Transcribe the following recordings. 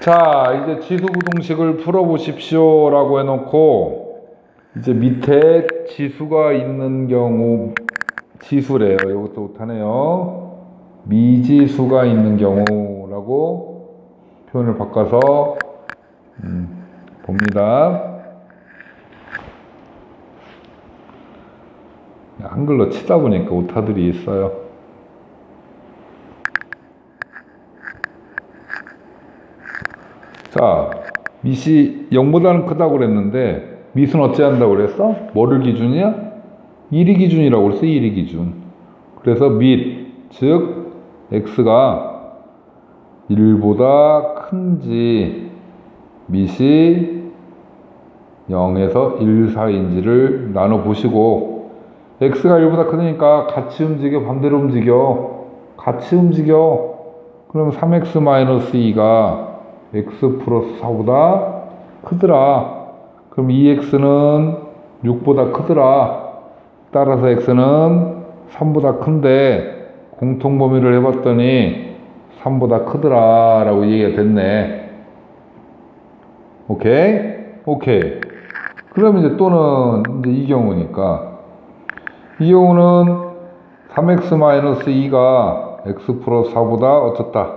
자, 이제 지수부동식을 풀어보십시오 라고 해놓고 이제 밑에 지수가 있는 경우 지수래요. 이것도 못하네요. 미지수가 있는 경우라고 표현을 바꿔서 음, 봅니다. 한글로 치다 보니까 오타들이 있어요. 자, 밑이 0보다는 크다고 그랬는데 밑은 어찌 한다고 그랬어? 뭐를 기준이야? 1이 기준이라고 그랬어, 1이 기준. 그래서 밑, 즉 x가 1보다 큰지 밑이 0에서 1 사이인지를 나눠 보시고 x가 1보다 크니까 같이 움직여 반대로 움직여 같이 움직여 그럼 3x-2가 x 플러스 4보다 크더라. 그럼 2x는 6보다 크더라. 따라서 x는 3보다 큰데 공통 범위를 해봤더니 3보다 크더라 라고 얘기가 됐네. 오케이? 오케이. 그럼 이제 또는 이제 이 경우니까 이 경우는 3x-2가 x 플러스 4보다 어쩌다?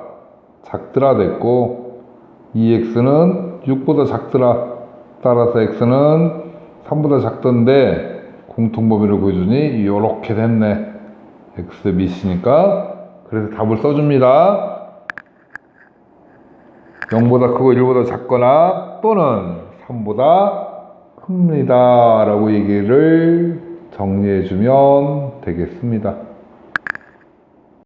작더라 됐고 2x는 6보다 작더라 따라서 x는 3보다 작던데 공통범위를 보여주니 이렇게 됐네. x 밑이니까. 그래서 답을 써줍니다. 0보다 크고 1보다 작거나 또는 3보다 큽니다. 라고 얘기를 정리해 주면 되겠습니다